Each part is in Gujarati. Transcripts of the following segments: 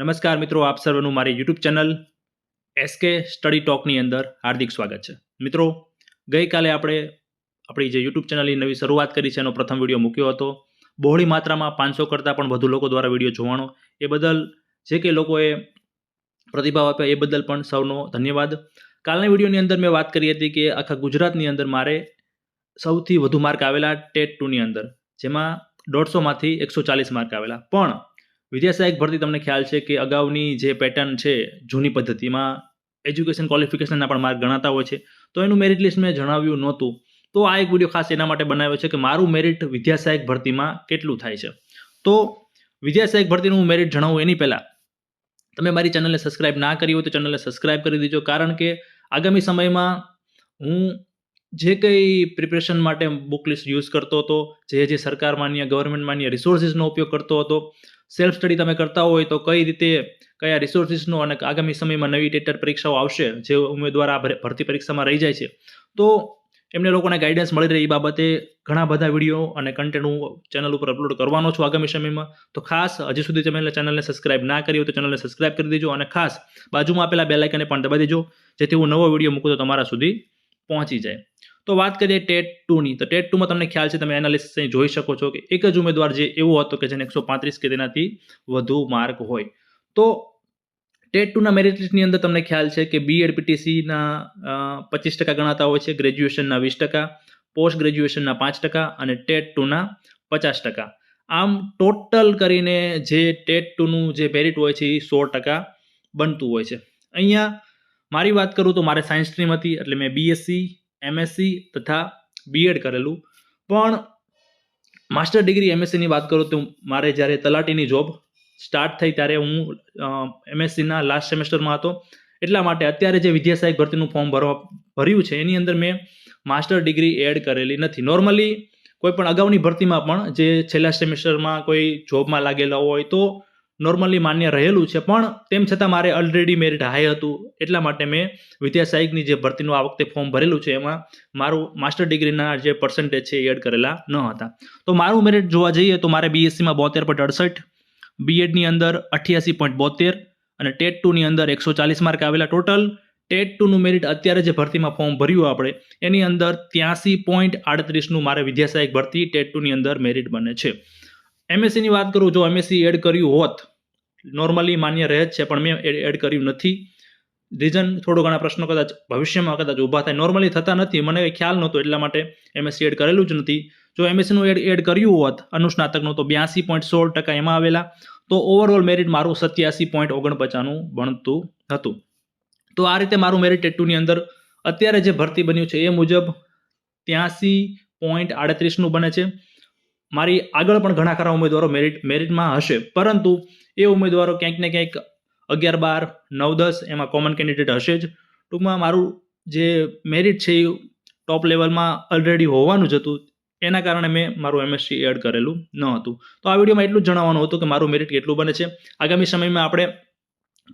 નમસ્કાર મિત્રો, આપ સર્વનું મારી યુટ્યુબ ચેનલ એસકે સ્ટડી ટોકની અંદર હાર્દિક સ્વાગત છે. મિત્રો, ગઈકાલે આપણે આપણી જે યુટ્યુબ ચેનલની નવી શરૂઆત કરી છે, એનો પ્રથમ વીડિયો મૂક્યો હતો. બહોળી માત્રામાં પાંચસો કરતાં પણ વધુ લોકો દ્વારા વીડિયો જોવાનો. એ બદલ જે કે લોકોએ પ્રતિભાવ આપ્યો, એ બદલ પણ સૌનો ધન્યવાદ. કાલના વિડીયોની અંદર મેં વાત કરી હતી કે આખા ગુજરાતની અંદર મારે સૌથી વધુ માર્ક આવેલા ટેટ ટુની અંદર, જેમાં દોઢસોમાંથી એકસો ચાલીસ માર્ક આવેલા. પણ વિદ્યાસહાયક ભરતી તમને ખ્યાલ છે કે અગાઉની જે પેટર્ન છે, જૂની પદ્ધતિમાં એજ્યુકેશન ક્વોલિફિકેશનના પણ માર્ક ગણાતા હોય છે. તો એનું મેરિટ લિસ્ટ મેં જણાવ્યું નહોતું. તો આ એક વીડિયો ખાસ એના માટે બનાવ્યો છે કે મારું મેરિટ વિદ્યાસહાયક ભરતીમાં કેટલું થાય છે. તો વિદ્યાસહાયક ભરતીનું મેરિટ જણાવું એની પહેલાં. તમે મારી ચેનલને સબસ્ક્રાઇબ ના કરી હોય તો ચેનલને સબસ્ક્રાઇબ કરી દેજો. કારણ કે આગામી સમયમાં હું જે કંઈ પ્રિપરેશન માટે બુક લિસ્ટ યુઝ કરતો હતો, જે જે સરકાર માન્ય ગવર્મેન્ટ માન્ય રિસોર્સિસનો ઉપયોગ કરતો હતો સેલ્ફ સ્ટડી તમે કરતા હોય તો કઈ રીતે, કયા રિસોર્સિસનો અને આગામી સમયમાં નવી ટેટર પરીક્ષાઓ આવશે, જે ઉમેદવાર આ ભરતી પરીક્ષામાં રહી જાય છે. તો એમને લોકોને ગાઈડન્સ મળી રહે એ બાબતે ઘણા બધા વીડિયો અને કન્ટેન્ટ હું ચેનલ ઉપર અપલોડ કરવાનો છું આગામી સમયમાં. તો ખાસ હજી સુધી તમે ચેનલને સબસ્ક્રાઇબ ના કરી હોય તો ચેનલને સબસ્ક્રાઇબ કરી દેજો અને ખાસ બાજુમાં આપેલા બે લાઇકને પણ દબાવી દેજો, જેથી હું નવો વીડિયો મૂકું તો તમારા સુધી પહોંચી જાય. તો વાત કરીએ ટેટ ટુની. તો ટેટ ટુમાં તમને ખ્યાલ છે, તમે એનાલિસિસ જોઈ શકો છો કે એક જ ઉમેદવાર જે એવો હતો કે જેને એકસો પાંત્રીસ કે તેનાથી વધુ માર્ક હોય. તો ટેટ ટુના મેરિટ લિસ્ટની અંદર તમને ખ્યાલ છે કે બીએડ પીટીસીના પચીસ ટકા ગણાતા હોય છે ગ્રેજ્યુએશનના વીસ ટકા પોસ્ટ ગ્રેજ્યુએશનના પાંચ ટકા અને ટેટ ટુના પચાસ ટકા. આમ ટોટલ કરીને જે ટેટ ટુનું જે મેરિટ હોય છે, એ સો ટકા બનતું હોય છે. અહીંયા મારી વાત કરું તો મારે સાયન્સ સ્ટ્રીમ હતી, એટલે મેં બીએસસી એમએસસી તથા બીએડ કરેલું. પણ માસ્ટર ડિગ્રી એમએસસીની વાત કરું તો મારે જ્યારે તલાટીની જોબ સ્ટાર્ટ થઈ ત્યારે હું એમએસસીના લાસ્ટ સેમેસ્ટરમાં હતો. એટલા માટે અત્યારે જે વિદ્યાસહાયક ભરતીનું ફોર્મ ભરવા, ભર્યું છે, એની અંદર મેં માસ્ટર ડિગ્રી એડ કરેલી નથી. નોર્મલી કોઈ પણ અગાઉની ભરતીમાં પણ જે છેલ્લા સેમેસ્ટરમાં કોઈ જોબમાં લાગેલા હોય તો નોર્મલી માન્ય રહેલું છે. પણ તેમ છતાં મારે ઓલરેડી મેરિટ હાઈ હતું. એટલા માટે મેં વિદ્યાસહાયકની જે ભરતીનું આ વખતે ફોર્મ ભરેલું છે, એમાં મારું માસ્ટર ડિગ્રીના જે પર્સન્ટેજ છે એ એડ કરેલા ન હતા. તો મારું મેરિટ જોવા જઈએ તો મારે બીએસસીમાં બોતેર પોઈન્ટ અડસઠ બીએડની અંદર અઠ્યાસી પોઈન્ટ બોતેર અને ટેટ ટુની અંદર એકસો ચાલીસ માર્ક આવેલા ટોટલ ટેટ ટુનું મેરિટ અત્યારે જે ભરતીમાં ફોર્મ ભર્યું આપણે, એની અંદર ત્યાંસી પોઈન્ટ આડત્રીસનું મારે વિદ્યાસાયક ભરતી ટેટ ટુની અંદર મેરિટ બને છે. એમએસસીની વાત કરું, જો એમએસસી એડ કર્યું હોત નોર્મલી માન્ય રહે જ છે, પણ મેં એડ કર્યું નથી. રીઝન થોડો ઘણા પ્રશ્નો કદાચ ભવિષ્યમાં કદાચ ઊભા થાય. નોર્મલી થતા નથી, મને ખ્યાલ નહોતો એટલા માટે એમએસસી એડ કરેલું જ નથી. જો એમએસસીનું એડ એડ કર્યું હોત, અનુસ્નાતકનું, તો બ્યાસી પોઈન્ટ સોળ ટકા એમાં આવેલા. તો ઓવરઓલ મેરિટ મારું સત્યાસી પોઈન્ટ ઓગણપચાસનું ભણતું હતું. તો આ રીતે મારું મેરિટ ટેટુની અંદર અત્યારે જે ભરતી બન્યું છે, એ મુજબ ત્યાંસી પોઈન્ટ આડત્રીસનું બને છે. મારી આગળ પણ ઘણા ખરા ઉમેદવારો મેરિટ મેરિટમાં હશે. પરંતુ એ ઉમેદવારો ક્યાંક ને ક્યાંક અગિયાર બાર, નવ, દસ એમાં કોમન કેન્ડિડેટ હશે જ. ટૂંકમાં મારું જે મેરિટ છે એ ટોપ લેવલમાં ઓલરેડી હોવાનું જ હતું. એના કારણે મેં મારું એમએસસી એડ કરેલું ન હતું. તો આ વિડીયોમાં એટલું જ જણાવવાનું હતું કે મારું મેરિટ કેટલું બને છે. આગામી સમયમાં આપણે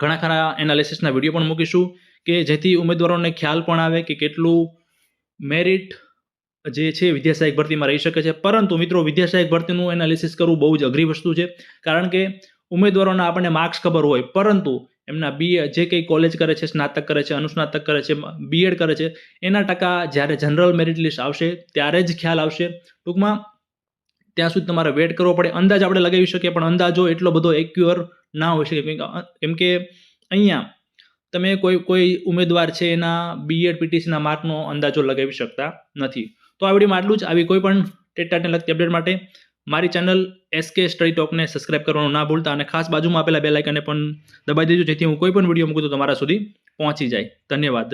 ઘણા ખરા એનાલિસિસના વીડિયો પણ મૂકીશું કે જેથી ઉમેદવારોને ખ્યાલ પણ આવે કે કેટલું મેરિટ જે છે વિદ્યાસહાયક ભરતીમાં રહી શકે છે. પરંતુ મિત્રો, વિદ્યાસહાયક ભરતીનું એનાલિસિસ કરવું બહુ જ અઘરી વસ્તુ છે. કારણ કે ઉમેદવારોના આપણને માર્ક્સ ખબર હોય. પરંતુ એમના બી જે કંઈ કોલેજ કરે છે, સ્નાતક કરે છે, અનુસ્નાતક કરે છે બીએડ કરે છે, એના ટકા જ્યારે જનરલ મેરિટ લિસ્ટ આવશે, ત્યારે જ ખ્યાલ આવશે. ટૂંકમાં ત્યાં સુધી તમારે વેટ કરવો પડે. અંદાજ આપણે લગાવી શકીએ, પણ અંદાજો એટલો બધો એક્યુઅર ના હોઈ શકે. કેમ કે- અહીંયા તમે કોઈ કોઈ ઉમેદવાર છે, એના બીએડ પીટીસીના માર્કનો અંદાજો લગાવી શકતા નથી. તો આ વિડીયોમાં આટલું જ. આવી કોઈ પણ ટેટાટને લગતી અપડેટ માટે મારી ચેનલ એસકે સ્ટડી ટોકને સબસ્ક્રાઇબ કરવાનું ના ભૂલતા અને ખાસ બાજુમાં આપેલા બે લાઇકને પણ દબાવી દેજો, જેથી હું કોઈ પણ વીડિયો મૂકું તો તમારા સુધી પહોંચી જાય. ધન્યવાદ.